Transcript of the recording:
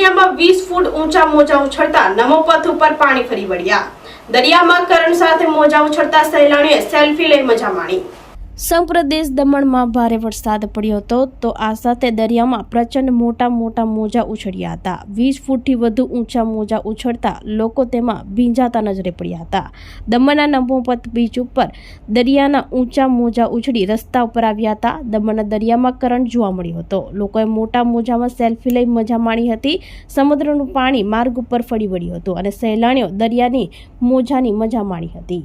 દરિયામાં વીસ ફૂટ ઊંચા મોજા ઉછળતા નમોપથ ઉપર પાણી ફરી વળ્યા. દરિયામાં કરણ સાથે મોજા ઉછળતા સહેલાણીએ સેલ્ફી લઈ મજા માણી. સંપ્રદેશ દમણમાં ભારે વરસાદ પડ્યો હતો તો આ સાથે દરિયામાં પ્રચંડ મોટા મોટા મોજા ઉછળ્યા હતા. વીસ ફૂટથી વધુ ઊંચા મોજા ઉછળતા લોકો તેમાં ભીંજાતા નજરે પડ્યા હતા. દમણના નંબોપત બીચ ઉપર દરિયાના ઊંચા મોજા ઉછળી રસ્તા ઉપર આવ્યા હતા. દમણના દરિયામાં કરંટ જોવા મળ્યો હતો. લોકોએ મોટા મોજામાં સેલ્ફી લઈ મજા માણી હતી. સમુદ્રનું પાણી માર્ગ ઉપર ફરી વળ્યું હતું અને સહેલાણીઓ દરિયાની મોજાની મજા માણી હતી.